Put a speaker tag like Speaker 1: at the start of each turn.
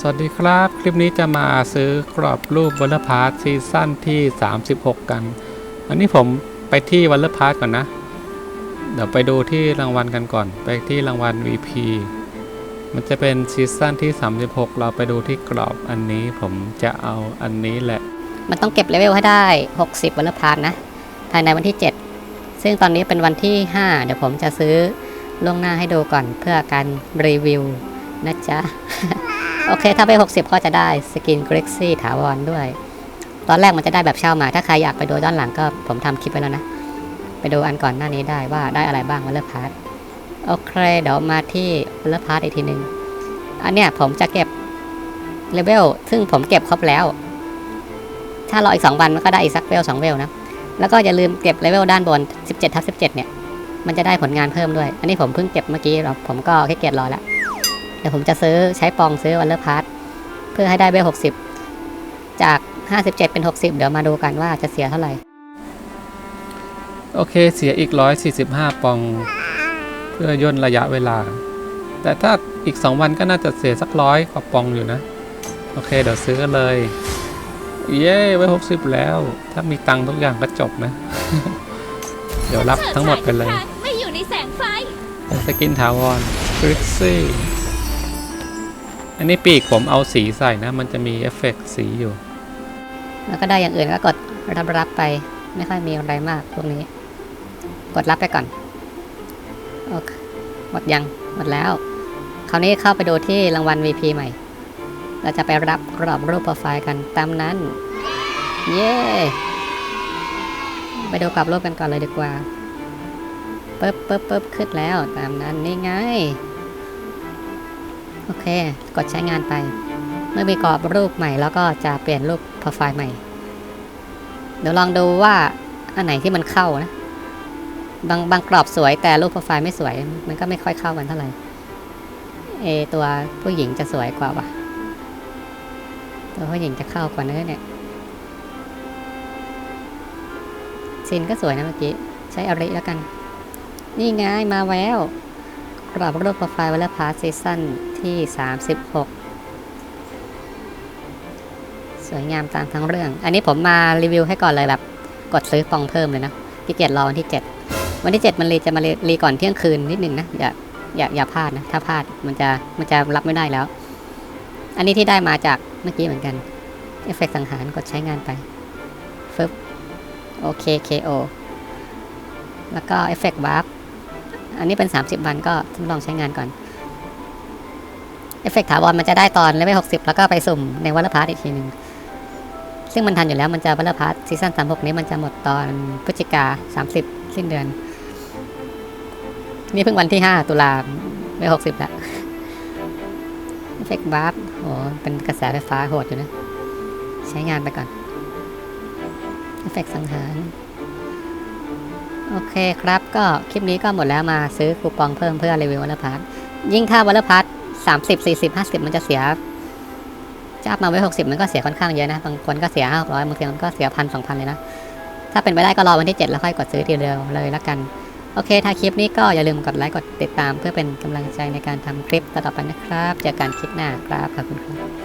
Speaker 1: สวัสดีครับ คลิปนี้จะมาซื้อกรอบรูปวัลเลอร์พาร์ทซีซั่นที่ 36 กัน อันนี้ผมไปที่วัลเลอร์พาร์ทก่อนนะ เดี๋ยวไปดูที่รางวัลกันก่อน ไปที่รางวัล VP มันจะเป็นซีซั่นที่ 36 เราไปดูที่กรอบอันนี้ผมจะเอาอันนี้แหละ
Speaker 2: มันต้องเก็บเลเวลให้ได้ 60 วันละพาร์ทนะ ภายในวันที่ 7 ซึ่งตอนนี้เป็นวันที่ 5 เดี๋ยวผมจะซื้อล่วงหน้าให้ดูก่อนเพื่อการรีวิวนะจ๊ะ โอเค ถ้าไป 60 ก็จะได้สกินกริกซี่ถาวรด้วย ตอนแรกมันจะได้แบบเช่ามา ถ้าใครอยากไปดูด้านหลังก็ผมทำคลิปไปแล้วนะ ไปดูอันก่อนหน้านี้ได้ว่าได้อะไรบ้างวันเละพาร์ทโอเค เดี๋ยวมาที่วันเละพาร์ทอีกทีหนึ่งอันเนี้ยผมจะเก็บเลเวลซึ่งผมเก็บครบแล้ว ถ้ารออีก 2 วันมันก็ได้อีกสักเวล2เวลนะ แล้วก็อย่าลืมเก็บเลเวลด้านบน 17ทับ17 เนี่ย มันจะได้ผลงานเพิ่มด้วย อันนี้ผมเพิ่งเก็บเมื่อกี้เราผมก็แค่เกียจรอแล้ว ดี๋ยวผมจะซื้อใช้ปองซื้อวันเลอร์พาร์ทเพื่อให้ได้เวล60จาก 57 เป็น 60 เดี๋ยวมาดูกันว่าจะเสียเท่าไหร่
Speaker 1: โอเคเสียอีก 145 ปอง เพื่อย่นระยะเวลา แต่ถ้าอีก 2 วันก็น่าจะเสียสักร้อยกว่าปองอยู่นะ โอเค เดี๋ยวซื้อกันเลย เย้ไว้ 60 แล้ว ถ้ามีตังค์ทุกอย่างก็จบนะ เดี๋ยวรับทั้งหมดไปเลย
Speaker 3: ไม่อยู่ในแสงไฟ
Speaker 1: เป็นสกินถาวรกริกซี่ อันนี้ปีกผมเอาสีใส่นะ มันจะมีเอฟเฟกต์สีอยู่
Speaker 2: แล้วก็ได้อย่างอื่นก็กดรับรับไป ไม่ค่อยมีอะไรมากพวกนี้ กดรับไปก่อนโอเคหมดยังหมดแล้ว คราวนี้เข้าไปดูที่รางวัล VP ใหม่ เราจะไปรับกรอบรูปโปรไฟล์กันตามนั้น เย้ไปดูกรอบรูปกันก่อนเลยดีกว่าปึ๊บปึ๊บปึ๊บขึ้นแล้วตามนั้นนี่ไง โอเค กดใช้งานไป เมื่อมีกรอบรูปใหม่แล้วก็จะเปลี่ยนรูปโปรไฟล์ใหม่ เดี๋ยวลองดูว่าอันไหนที่มันเข้านะ บางบางกรอบสวยแต่รูปโปรไฟล์ไม่สวย มันก็ไม่ค่อยเข้ากันเท่าไหร่ เอตัวผู้หญิงจะสวยกว่าว่ะ ตัวผู้หญิงจะเข้ากว่านื้อเนี่ยซินก็สวยนะเมื่อกี้ ใช้อาริแล้วกัน นี่ไงมาแล้วกรอบรูปโปรไฟล์วัลพาร์ซีซั่น ที่ 36 สวยงามตามทั้งเรื่อง อันนี้ผมมารีวิวให้ก่อนเลยแบบ กดซื้อปองเพิ่มเลยนะพี่เกียรรอวันที่ 7 วันที่ 7 มันรีจะมารีก่อนเที่ยงคืนนิดนึงนะอย่าอย่าอย่าพลาดนะ ถ้าพลาดมันจะมันจะรับไม่ได้แล้ว อันนี้ที่ได้มาจากเมื่อกี้เหมือนกันเอฟเฟกต์สังหารกดใช้งานไปฟึบโอเค KO แล้วก็เอฟเฟกต์วาร์ปอันนี้เป็น 30 วันก็ทดลองใช้งานก่อน เอฟเฟกต์ถาวรมันจะได้ตอนเลเวล60แล้วก็ไปสุ่มในวัลพาร์ทอีกทีหนึ่งซึ่งมันทันอยู่แล้วมันจะวัลพาร์ทซีซั่น36นี้มันจะหมดตอนพฤศจิกา30สิ้นเดือน นี่เพิ่งวันที่5ตุลาไม่60แล้วเอฟเฟกต์วาร์ปโอ้เป็นกระแสไฟฟ้าโหดอยู่นะ ใช้งานไปก่อนเอฟเฟกต์สังหารโอเคครับก็คลิปนี้ก็หมดแล้วมาซื้อคูปองเพิ่มเพื่อรีวิววัลพาร์ทยิ่งถ้าวัลพาร์ท สามสิบสี่สิบห้าสิบมันจะเสียจะอัพมาไว้หกสิบมันก็เสียค่อนข้างเยอะนะ บางคนก็เสียห้าร้อยบางทีมันก็เสียพันสองพันเลยนะ ถ้าเป็นไปได้ก็รอวันที่เจ็ดแล้วค่อยกดซื้อทีเดียวเลยละกัน โอเค ถ้าคลิปนี้ก็อย่าลืมกดไลค์ กดติดตาม เพื่อเป็นกำลังใจในการทำคลิปต่อไปนะครับ เจอกันคลิปหน้าครับ ขอบคุณครับ